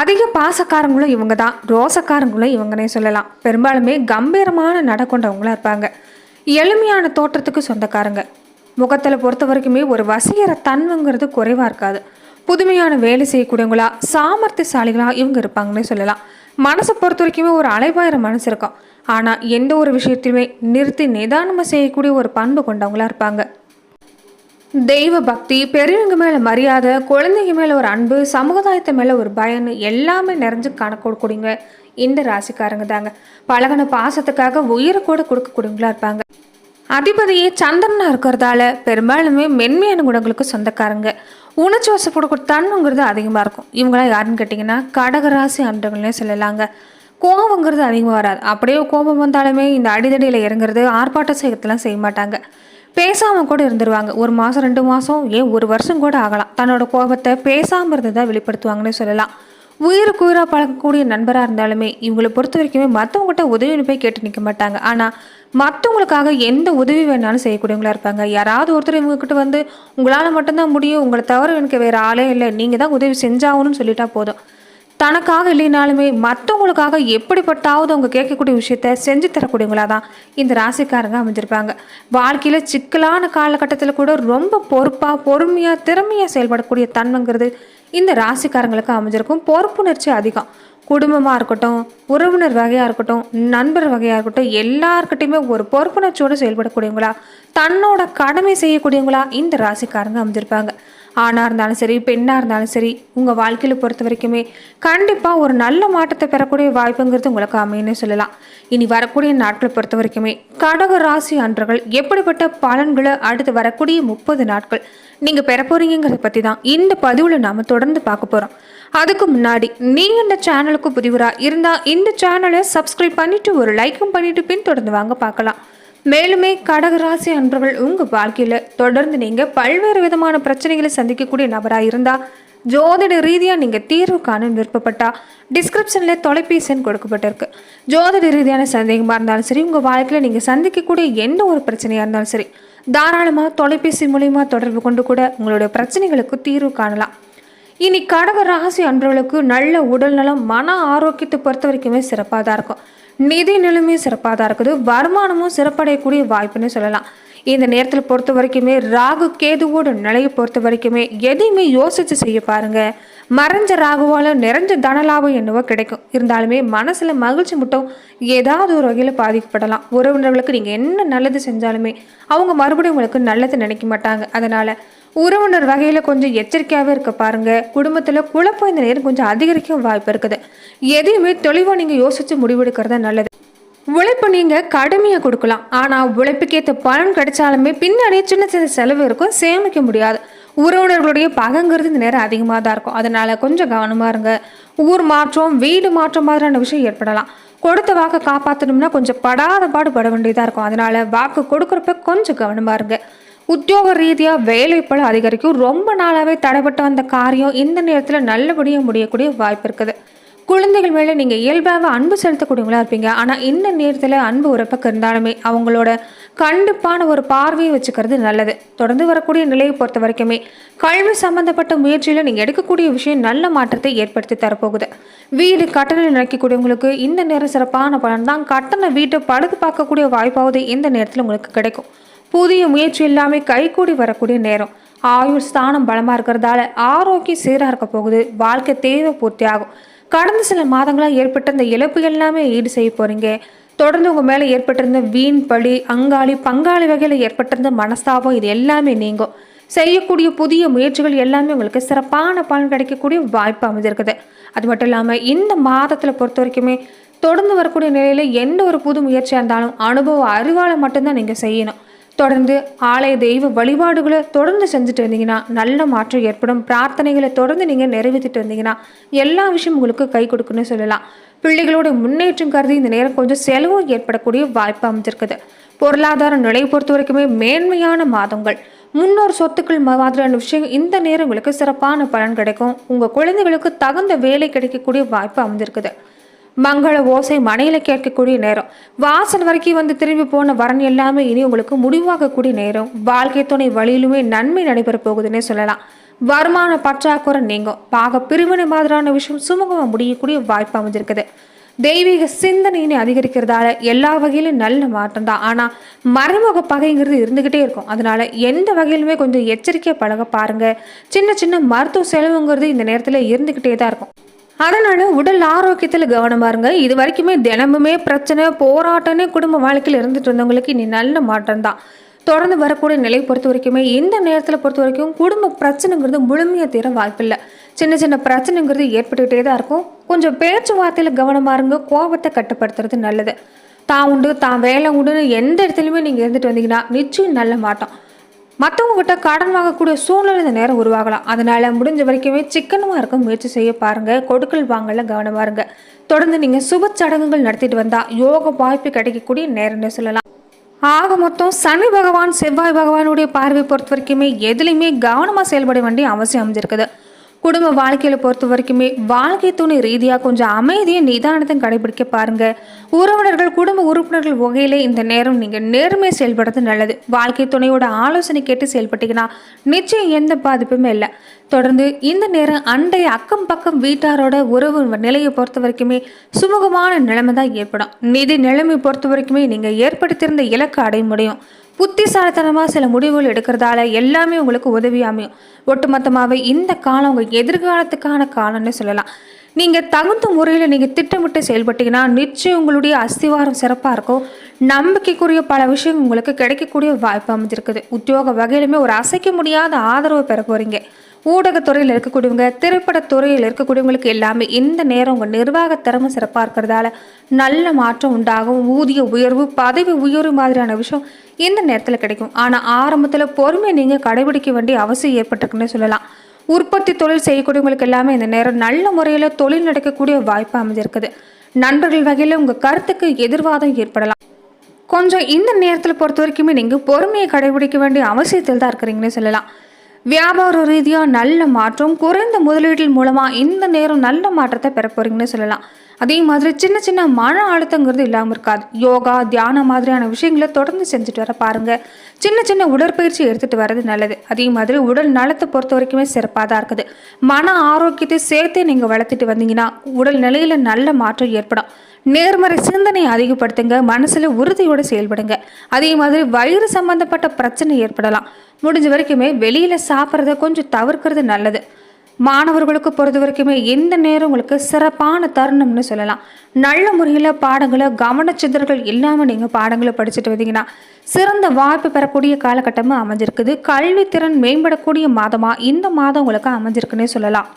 அதிக பாசக்காரங்களும் இவங்க தான் ரோசக்காரங்களும் இவங்கனே சொல்லலாம். பெரும்பாலுமே கம்பீரமான நட கொண்டவங்களா இருப்பாங்க. எளிமையான தோற்றத்துக்கு சொந்தக்காரங்க. முகத்தில் பொறுத்த வரைக்குமே ஒரு வசீகர தன்மைங்கிறது குறைவாக இருக்காது. புதுமையான வேலை செய்யக்கூடியவங்களா சாமர்த்தியசாலிகளாக இவங்க இருப்பாங்கன்னே சொல்லலாம். மனசை பொறுத்த வரைக்குமே ஒரு அலைபாயிர மனசு இருக்கும். ஆனால் எந்த ஒரு விஷயத்தையுமே நிறுத்தி நிதானமாக செய்யக்கூடிய ஒரு பண்பு கொண்டவங்களா இருப்பாங்க. தெய்வ பக்தி பெரியவங்க மேலே மரியாதை குழந்தைங்க மேலே ஒரு அன்பு சமுதாயத்தை மேலே ஒரு பயன் எல்லாமே நிறைஞ்சு கணக்கொடுக்கூடியவங்க இந்த ராசிக்காரங்க தாங்க. பழகின பாசத்துக்காக உயிரை கூட கொடுக்கக்கூடியவங்களா இருப்பாங்க. அதிபதியே சந்திரனாக இருக்கிறதால பெரும்பாலுமே மென்மையான குணங்களுக்கு சொந்தக்காரங்க. உணர்ச்சி வசப்படக்கூடிய தன்மைங்கிறது அதிகமாக இருக்கும். இவங்களாம் யாருன்னு கேட்டிங்கன்னா கடகராசி அன்றவங்களே சொல்லலாங்க. கோபங்கிறது அதிகமாக வராது. அப்படியே கோபம் வந்தாலுமே இந்த அடிதடியில் இறங்குறது ஆர்ப்பாட்டம் செய்யறதுலாம் செய்ய மாட்டாங்க. பேசாமல் கூட இருந்துருவாங்க. ஒரு மாதம் ரெண்டு மாதம் ஏன் ஒரு வருஷம் கூட ஆகலாம். தன்னோட கோபத்தை பேசாமல் இருந்து தான் வெளிப்படுத்துவாங்கன்னு சொல்லலாம். உயிருக்கு உயிராக பழகக்கூடிய நண்பராக இருந்தாலுமே இவங்களை பொறுத்த வரைக்குமே மற்றவங்ககிட்ட உதவின்னு போய் கேட்டு நிற்க மாட்டாங்க. ஆனால் மற்றவங்களுக்காக எந்த உதவி வேணாலும் செய்யக்கூடியவங்களா இருப்பாங்க. யாராவது ஒருத்தர் இவங்ககிட்ட வந்து உங்களால் மட்டும்தான் முடியும். உங்களை தவிர எனக்கு வேறு ஆளே இல்லை. நீங்கள் தான் உதவி செஞ்சாகணும்னு சொல்லிட்டா போதும். தனக்காக இல்லைனாலுமே மற்றவங்களுக்காக எப்படிப்பட்டாவது அவங்க கேட்கக்கூடிய விஷயத்த செஞ்சு தரக்கூடியவங்களா தான் இந்த ராசிக்காரங்க அமைஞ்சிருப்பாங்க. வாழ்க்கையில் சிக்கலான காலகட்டத்தில் கூட ரொம்ப பொறுப்பாக பொறுமையாக திறமையாக செயல்படக்கூடிய தன்மைங்கிறது இந்த ராசிக்காரங்களுக்கு அமைஞ்சிருக்கும். பொறுப்புணர்ச்சி அதிகம். குடும்பமாக இருக்கட்டும் உறவினர் வகையாக இருக்கட்டும் நண்பர் வகையாக இருக்கட்டும் எல்லாருக்கிட்டையுமே ஒரு பொறுப்புணர்ச்சியோடு செயல்படக்கூடியவங்களா தன்னோட கடமை செய்யக்கூடியவங்களா இந்த ராசிக்காரங்க அமைஞ்சிருப்பாங்க. ஆணாக இருந்தாலும் சரி பெண்ணாக இருந்தாலும் சரி உங்கள் வாழ்க்கையில் பொறுத்த வரைக்குமே கண்டிப்பாக ஒரு நல்ல மாற்றத்தை பெறக்கூடிய வாய்ப்புங்கிறது உங்களுக்கு அமையன்னு சொல்லலாம். இனி வரக்கூடிய நாட்களை பொறுத்த வரைக்குமே கடக ராசி அன்றர்கள் எப்படிப்பட்ட பலன்களை அடுத்து வரக்கூடிய முப்பது நாட்கள் நீங்கள் பெற போகிறீங்கிறத பற்றி தான் இந்த பதிவில் நாம் தொடர்ந்து பார்க்க போகிறோம் அதுக்கு முன்னாடி நீங்கள் இந்த சேனலுக்கு புதிவராக இருந்தால் இந்த சேனலை சப்ஸ்கிரைப் பண்ணிவிட்டு ஒரு லைக்கும் பண்ணிவிட்டு பின் தொடர்ந்து வாங்க பார்க்கலாம். மேலுமே கடகராசி அன்பர்கள் உங்கள் வாழ்க்கையில் தொடர்ந்து நீங்கள் பல்வேறு விதமான பிரச்சனைகளை சந்திக்கக்கூடிய நபராக இருந்தால் ஜோதிட ரீதியாக நீங்கள் தீர்வு காண விருப்பப்பட்டா டிஸ்கிரிப்ஷனில் தொலைபேசின்னு கொடுக்கப்பட்டிருக்கு. ஜோதிட ரீதியான சந்தேகமாக இருந்தாலும் சரி உங்கள் வாழ்க்கையில் நீங்கள் சந்திக்கக்கூடிய எந்த ஒரு பிரச்சனையாக இருந்தாலும் சரி தாராளமாக தொலைபேசி மூலிமா தொடர்பு கொண்டு கூட உங்களுடைய பிரச்சனைகளுக்கு தீர்வு காணலாம். இனி கடக ராசி அன்பர்களுக்கு நல்ல உடல் நலம் மன ஆரோக்கியத்தை பொறுத்த வரைக்குமே சிறப்பாக தான் இருக்கும். நிதி நிலைமை சிறப்பாக தான் இருக்குது. வருமானமும் சிறப்படையக்கூடிய வாய்ப்புன்னு சொல்லலாம். இந்த நேரத்தில் பொறுத்த வரைக்குமே ராகு கேதுவோட நிலையை பொறுத்த வரைக்குமே எதையுமே யோசித்து செய்ய பாருங்க. மறைஞ்ச ராகுவால் நிறைஞ்ச தனலாபம் என்னவோ கிடைக்கும். இருந்தாலுமே மனசில் மகிழ்ச்சி மட்டும் ஏதாவது ஒரு வகையில் பாதிக்கப்படலாம். உறவினர்களுக்கு நீங்கள் என்ன நல்லது செஞ்சாலுமே அவங்க மறுபடியும் உங்களுக்கு நல்லது நினைக்க மாட்டாங்க. அதனால் உறவினர் வகையில் கொஞ்சம் எச்சரிக்கையாகவே இருக்க பாருங்கள் குடும்பத்தில் குழப்பம் இந்த நேரம் கொஞ்சம் அதிகரிக்க வாய்ப்பு இருக்குது. எதையுமே தெளிவாக நீங்கள் யோசித்து முடிவெடுக்கிறது நல்லது. உழைப்பு நீங்கள் கடுமையாக கொடுக்கலாம். ஆனால் உழைப்புக்கேற்ற பலன் கிடைச்சாலுமே பின்னாடியே சின்ன சின்ன செலவு இருக்கும் சேமிக்க முடியாது. உறவினர்களுடைய பகங்கிறது இந்த நேரம் அதிகமாக தான் இருக்கும். அதனால் கொஞ்சம் கவனமாக இருங்க. ஊர் மாற்றம் வீடு மாற்றம் மாதிரியான விஷயம் ஏற்படலாம். கொடுத்த வாக்கை காப்பாற்றணும்னா கொஞ்சம் படாத பாடு பட வேண்டியதாக இருக்கும். அதனால் வாக்கு கொடுக்குறப்ப கொஞ்சம் கவனமாக இருங்க. உத்தியோக ரீதியாக வேலை அதிகரிக்கும். ரொம்ப நாளாகவே தடைப்பட்டு வந்த காரியம் இந்த நேரத்தில் நல்லபடியாக முடியக்கூடிய வாய்ப்பு இருக்குது. குழந்தைகள் மேலே நீங்கள் இயல்பாக அன்பு செலுத்தக்கூடியவங்களா இருப்பீங்க. ஆனால் இந்த நேரத்தில் அன்பு உறப்பக்கு இருந்தாலுமே அவங்களோட கண்டிப்பான ஒரு பார்வையை வச்சுக்கிறது நல்லது. தொடர்ந்து வரக்கூடிய நிலையை பொறுத்த வரைக்குமே கல்வி சம்பந்தப்பட்ட முயற்சியில் நீங்கள் எடுக்கக்கூடிய விஷயம் நல்ல மாற்றத்தை ஏற்படுத்தி தரப்போகுது. வீடு கட்டணம் நினைக்கக்கூடியவங்களுக்கு இந்த நேரம் சிறப்பான பலன் தான். கட்டண வீட்டை படுத்து பார்க்கக்கூடிய வாய்ப்பாவது இந்த நேரத்தில் உங்களுக்கு கிடைக்கும். புதிய முயற்சி எல்லாமே கைகூடி வரக்கூடிய நேரம். ஆயுள் ஸ்தானம் பலமாக இருக்கிறதால ஆரோக்கியம் சீராக இருக்க போகுது. வாழ்க்கை தேவை பூர்த்தி ஆகும். கடந்த சில மாதங்களாக ஏற்பட்ட இந்த இழப்பு எல்லாமே ஈடு செய்ய போகிறீங்க தொடர்ந்து உங்கள் மேலே ஏற்பட்டிருந்த வீண் பழி அங்காளி பங்காளி வகையில் ஏற்பட்டிருந்த மனஸ்தாபம் இது எல்லாமே நீங்கும். செய்யக்கூடிய புதிய முயற்சிகள் எல்லாமே உங்களுக்கு சிறப்பான பலன் கிடைக்கக்கூடிய வாய்ப்பு அமைஞ்சிருக்குது. அது மட்டும் இல்லாமல் இந்த மாதத்தில் பொறுத்த வரைக்குமே தொடர்ந்து வரக்கூடிய நிலையில் எந்த ஒரு புது முயற்சியாக இருந்தாலும் அனுபவ அறிவால் மட்டும்தான் நீங்கள் செய்யணும். தொடர்ந்து ஆலய தெய்வ வழிபாடுகளை தொடர்ந்து செஞ்சுட்டு இருந்தீங்கன்னா நல்ல மாற்றம் ஏற்படும். பிரார்த்தனைகளை தொடர்ந்து நீங்கள் நிறைவேற்றிட்டு இருந்தீங்கன்னா எல்லா விஷயம் உங்களுக்கு கை கொடுக்குன்னு சொல்லலாம். பிள்ளைகளோட முன்னேற்றம் கருதி இந்த நேரம் கொஞ்சம் செலவும் ஏற்படக்கூடிய வாய்ப்பு அமைஞ்சிருக்குது. பொருளாதார நிலையை பொறுத்த வரைக்குமே மேன்மையான மாதங்கள். முன்னோர் சொத்துக்கள் மாதிரியான விஷயம் இந்த நேரம் உங்களுக்கு சிறப்பான பலன் கிடைக்கும். உங்கள் குழந்தைகளுக்கு தகுந்த வேலை கிடைக்கக்கூடிய வாய்ப்பு அமைஞ்சிருக்குது. மங்கள ஓசை மனையில் கேட்கக்கூடிய நேரம். வாசல் வரைக்கும் வந்து திரும்பி போன வரன் எல்லாமே இனி உங்களுக்கு முடிவாகக்கூடிய நேரம். வாழ்க்கை துணை வழியிலுமே நன்மை நடைபெற போகுதுன்னே சொல்லலாம். வருமான பற்றாக்குறை நீங்கும். பாக பிரிவினை மாதிரியான விஷயம் சுமூகமாக முடியக்கூடிய வாய்ப்பு அமைஞ்சிருக்குது. தெய்வீக சிந்தனையினை அதிகரிக்கிறதால எல்லா வகையிலும் நல்ல மாற்றம் தான். ஆனால் மறைமுக பகைங்கிறது இருந்துக்கிட்டே இருக்கும். அதனால எந்த வகையிலுமே கொஞ்சம் எச்சரிக்கையாக பழக பாருங்க. சின்ன சின்ன மருத்துவ செலவுங்கிறது இந்த நேரத்தில் இருந்துக்கிட்டே தான் இருக்கும். அதனால் உடல் ஆரோக்கியத்தில் கவனம் பாருங்க. இது வரைக்குமே தினமுமே பிரச்சனை போராட்டம்னு குடும்ப வாழ்க்கையில் இருந்துட்டு இருந்தவங்களுக்கு இனி நல்ல மாற்றம் தான். தொடர்ந்து வரக்கூடிய நிலை பொறுத்த வரைக்குமே இந்த நேரத்தில் பொறுத்த வரைக்கும் குடும்ப பிரச்சனைங்கிறது முழுமையாக தீர வாய்ப்பில்லை. சின்ன சின்ன பிரச்சனைங்கிறது ஏற்பட்டுக்கிட்டே தான் இருக்கும். கொஞ்சம் பேச்சுவார்த்தையில் கவனம் பாருங்க. கோபத்தை கட்டுப்படுத்துறது நல்லது. தான் உண்டு தான் வேலை உண்டுன்னு எந்த இடத்துலையுமே நீங்கள் இருந்துட்டு வந்தீங்கன்னா நிச்சயம் நல்ல மாட்டோம் மற்றவங்ககிட்ட கடன் வாங்கக்கூடிய சூழ்நிலை இந்த நேரம் உருவாகலாம். அதனால முடிஞ்ச வரைக்குமே சிக்கனமாக இருக்க முயற்சி செய்ய பாருங்க. கொடுக்கல் வாங்கல கவனமாக இருங்க. தொடர்ந்து நீங்கள் சுப சடங்குகள் நடத்திட்டு வந்தா யோக வாய்ப்பு கிடைக்கக்கூடிய நேரம்னு சொல்லலாம். ஆக மொத்தம் சனி பகவான் செவ்வாய் பகவானுடைய பார்வை பொறுத்த வரைக்குமே எதுலையுமே கவனமாக செயல்பட வேண்டிய அவசியம் அமைஞ்சிருக்குது. குடும்ப வாழ்க்கையில பொறுத்த வரைக்குமே வாழ்க்கை துணை ரீதியாக கொஞ்சம் அமைதியும் நிதானத்தையும் கடைபிடிக்க பாருங்க. உறவினர்கள் குடும்ப உறுப்பினர்கள் வகையிலே இந்த நேரம் நீங்க நேர்மை செயல்படுறது நல்லது. வாழ்க்கை துணையோட ஆலோசனை கேட்டு செயல்பட்டீங்கன்னா நிச்சயம் எந்த பாதிப்புமே இல்லை. தொடர்ந்து இந்த நேரம் அண்டை அக்கம் பக்கம் வீட்டாரோட உறவு நிலையை பொறுத்த வரைக்குமே சுமூகமான நிலைமை தான் ஏற்படும். நிதி நிலைமை பொறுத்த வரைக்குமே நீங்க ஏற்படுத்தியிருந்த இலக்கு அடைய முடியும் புத்திசாலித்தனமாக சில முடிவுகள் எடுக்கிறதால எல்லாமே உங்களுக்கு உதவி அமையும். ஒட்டுமொத்தமாகவே இந்த காலம் உங்கள் எதிர்காலத்துக்கான காலம்னு சொல்லலாம். நீங்கள் தகுந்த முறையில் நீங்கள் திட்டமிட்டு செயல்பட்டீங்கன்னா நிச்சயம் உங்களுடைய அஸ்திவாரம் சிறப்பாக இருக்கும். நம்பிக்கைக்குரிய பல விஷயம் உங்களுக்கு கிடைக்கக்கூடிய வாய்ப்பு அமைஞ்சிருக்குது. உத்தியோக வகையிலுமே ஒரு அசைக்க முடியாத ஆதரவு பெற போகிறீங்க ஊடகத்துறையில் இருக்கக்கூடியவங்க திரைப்படத்துறையில் இருக்கக்கூடியவங்களுக்கு எல்லாமே இந்த நேரம் உங்கள் நிர்வாக திறமை சிறப்பாக இருக்கிறதால நல்ல மாற்றம் உண்டாகும் ஊதிய உயர்வு பதவி உயர்வு மாதிரியான விஷயம் இந்த நேரத்தில் கிடைக்கும். ஆனால் ஆரம்பத்தில் பொறுமையை நீங்கள் கடைபிடிக்க வேண்டிய அவசியம் ஏற்பட்டிருக்குன்னு சொல்லலாம். உற்பத்தி தொழில் செய்யக்கூடியவங்களுக்கு எல்லாமே இந்த நேரம் நல்ல முறையில் தொழில் நடக்கக்கூடிய வாய்ப்பு அமைஞ்சிருக்குது. நண்பர்கள் வகையில் உங்கள் கருத்துக்கு எதிர்வாதம் ஏற்படலாம். கொஞ்சம் இந்த நேரத்தில் பொறுத்த வரைக்குமே நீங்கள் பொறுமையை கடைபிடிக்க வேண்டிய அவசியத்தில் தான் இருக்கிறீங்கன்னு சொல்லலாம். வியாபார ரீதியாக நல்ல மாற்றம் குறைந்த முதலீட்டில் மூலமாக இந்த நேரம் நல்ல மாற்றத்தை பெற சொல்லலாம். அதே மாதிரி சின்ன சின்ன மன அழுத்தங்கிறது இல்லாமல் இருக்காது. யோகா தியானம் மாதிரியான விஷயங்களை தொடர்ந்து செஞ்சுட்டு வர பாருங்கள் சின்ன சின்ன உடற்பயிற்சி எடுத்துகிட்டு வர்றது நல்லது. அதே மாதிரி உடல் நலத்தை பொறுத்த வரைக்குமே சிறப்பாக தான் இருக்குது. மன ஆரோக்கியத்தை சேர்த்தே நீங்கள் வளர்த்துட்டு வந்தீங்கன்னா உடல் நிலையில் நல்ல மாற்றம் ஏற்படும். நேர்மறை சிந்தனையை அதிகப்படுத்துங்க மனசில் உறுதியோடு செயல்படுங்க. அதே மாதிரி வயிறு சம்பந்தப்பட்ட பிரச்சனை ஏற்படலாம். முடிஞ்ச வரைக்குமே வெளியில் சாப்பிட்றத கொஞ்சம் தவிர்க்கிறது நல்லது. மாணவர்களுக்கு பொறுத்த வரைக்குமே இந்த நேரம் உங்களுக்கு சிறப்பான தருணம்னு சொல்லலாம். நல்ல முறையில் பாடங்களை கவனச்சிதறல்கள் இல்லாமல் நீங்கள் பாடங்களை படிச்சுட்டு வந்தீங்கன்னா சிறந்த வாய்ப்பு பெறக்கூடிய காலகட்டமாக அமைஞ்சிருக்குது. கல்வித்திறன் மேம்படக்கூடிய மாதமாக இந்த மாதம் உங்களுக்கு அமைஞ்சிருக்குன்னே சொல்லலாம்.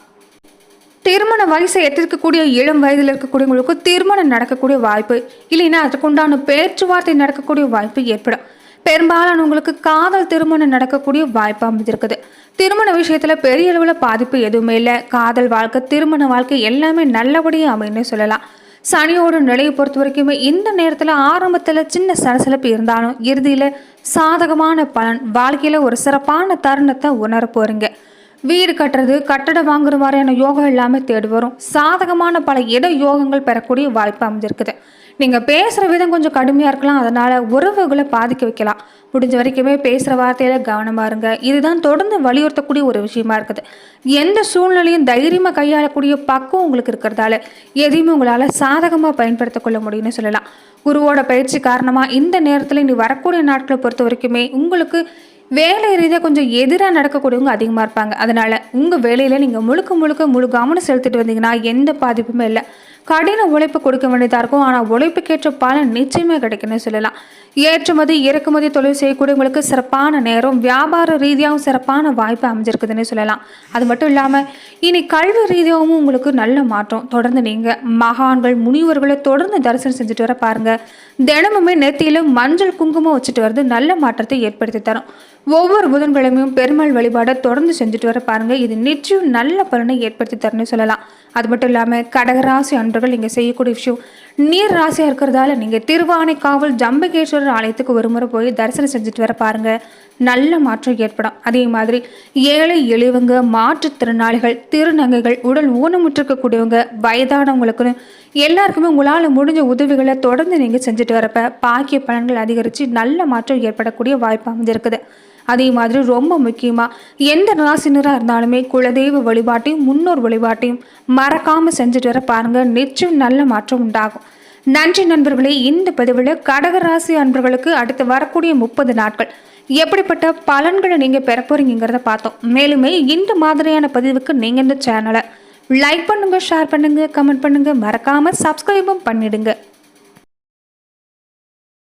திருமண வயசை எட்டிருக்கக்கூடிய இளம் வயதில் இருக்கக்கூடியவங்களுக்கு திருமணம் நடக்கக்கூடிய வாய்ப்பு இல்லைன்னா அதுக்குண்டான பேச்சுவார்த்தை நடக்கக்கூடிய வாய்ப்பு ஏற்படும். பெரும்பாலானவங்களுக்கு காதல் திருமணம் நடக்கக்கூடிய வாய்ப்பு அமைஞ்சிருக்குது. திருமண விஷயத்துல பெரிய அளவில் பாதிப்பு எதுவுமே இல்லை. காதல் வாழ்க்கை திருமண வாழ்க்கை எல்லாமே நல்லபடியாக அமைன்னு சொல்லலாம். சனியோட நிலையை பொறுத்த வரைக்குமே இந்த நேரத்தில் ஆரம்பத்தில் சின்ன சலசலப்பு இருந்தாலும் இறுதியில் சாதகமான பலன் வாழ்க்கையில் ஒரு சிறப்பான தருணத்தை உணர போறீங்க. வீடு கட்டுறது கட்டடம் வாங்குற மாதிரியான யோகம் எல்லாமே தேடி வரும். சாதகமான பல இட யோகங்கள் பெறக்கூடிய வாய்ப்பு அமைஞ்சிருக்குது. நீங்கள் பேசுகிற விதம் கொஞ்சம் கடுமையாக இருக்கலாம். அதனால் உறவுகளை பாதிக்க வைக்கலாம். முடிஞ்ச வரைக்குமே பேசுகிற வார்த்தையில் கவனமாக இருங்க இதுதான் தொடர்ந்து வலியுறுத்தக்கூடிய ஒரு விஷயமா இருக்குது. எந்த சூழ்நிலையும் தைரியமாக கையாளக்கூடிய பக்கம் உங்களுக்கு இருக்கிறதால எதையுமே உங்களால் சாதகமாக பயன்படுத்திக்கொள்ள முடியும்னு சொல்லலாம். குருவோட பயிற்சி காரணமாக இந்த நேரத்தில் இனி வரக்கூடிய நாட்களை பொறுத்த வரைக்குமே உங்களுக்கு வேலை ரீதியாக கொஞ்சம் எதிராக நடக்கக்கூடியவங்க அதிகமாக இருப்பாங்க. அதனால் உங்கள் வேலையில் நீங்கள் முழுக்க முழுக்க முழு கவனம் செலுத்திட்டு வந்தீங்கன்னா எந்த பாதிப்புமே இல்லை. கடின உழைப்பு கொடுக்க வேண்டியதாக இருக்கும். ஆனால் உழைப்புக்கேற்ற பலன் நிச்சயமே கிடைக்குன்னு சொல்லலாம். ஏற்றுமதி இறக்குமதி தொழில் செய்யக்கூடியவங்களுக்கு சிறப்பான நேரம் வியாபார ரீதியாகவும் சிறப்பான வாய்ப்பு அமைஞ்சிருக்குதுன்னு சொல்லலாம். அது மட்டும் இல்லாமல் இனி கல்வி ரீதியாகவும் உங்களுக்கு நல்ல மாற்றம். தொடர்ந்து நீங்கள் மகான்கள் முனிவர்களை தொடர்ந்து தரிசனம் செஞ்சுட்டு வர பாருங்கள் தினமுமே நெத்தியில மஞ்சள் குங்குமம் வச்சுட்டு வர்றது நல்ல மாற்றத்தை ஏற்படுத்தி தரும். ஒவ்வொரு புதன்கிழமையும் பெருமாள் வழிபாடை தொடர்ந்து செஞ்சுட்டு வர பாருங்கள் இது நிச்சயம் நல்ல பலனை ஏற்படுத்தி தரணும்னு சொல்லலாம். அது மட்டும் இல்லாமல் கடகராசி அன்று அன்பர்கள் நீங்கள் செய்யக்கூடிய விஷயம். நீர் ராசியாக இருக்கிறதால நீங்கள் திருவானைக்காவல் ஜம்பகேஸ்வரர் ஆலயத்துக்கு ஒரு முறை போய் தரிசனம் செஞ்சுட்டு வர பாருங்க. நல்ல மாற்றம் ஏற்படும். அதே மாதிரி ஏழை எளிவங்க மாற்றுத்திறனாளிகள் திருநங்கைகள் உடல் ஊனமுற்றிருக்கக்கூடியவங்க வயதானவங்களுக்குன்னு எல்லாருக்குமே உங்களால் முடிஞ்ச உதவிகளை தொடர்ந்து நீங்கள் செஞ்சுட்டு வரப்ப பாக்கிய பலன்கள் அதிகரித்து நல்ல மாற்றம் ஏற்படக்கூடிய வாய்ப்பு அமைஞ்சிருக்குது. அதே மாதிரி ரொம்ப முக்கியமாக எந்த ராசினராக இருந்தாலுமே குலதெய்வ வழிபாட்டையும் முன்னோர் வழிபாட்டையும் மறக்காமல் செஞ்சுட்டு வர பாருங்கள் நிச்சயம் நல்ல மாற்றம் உண்டாகும். நன்றி நண்பர்களே இந்த பதிவில் கடகராசி அன்பர்களுக்கு அடுத்து வரக்கூடிய முப்பது நாட்கள். எப்படிப்பட்ட பலன்களை நீங்கள் பெற போறீங்கிறத பார்த்தோம். மேலுமே இந்த மாதிரியான பதிவுக்கு நீங்கள் இந்த சேனலை லைக் பண்ணுங்கள் ஷேர் பண்ணுங்கள் கமெண்ட் பண்ணுங்கள் மறக்காமல் சப்ஸ்கிரைபும் பண்ணிடுங்க.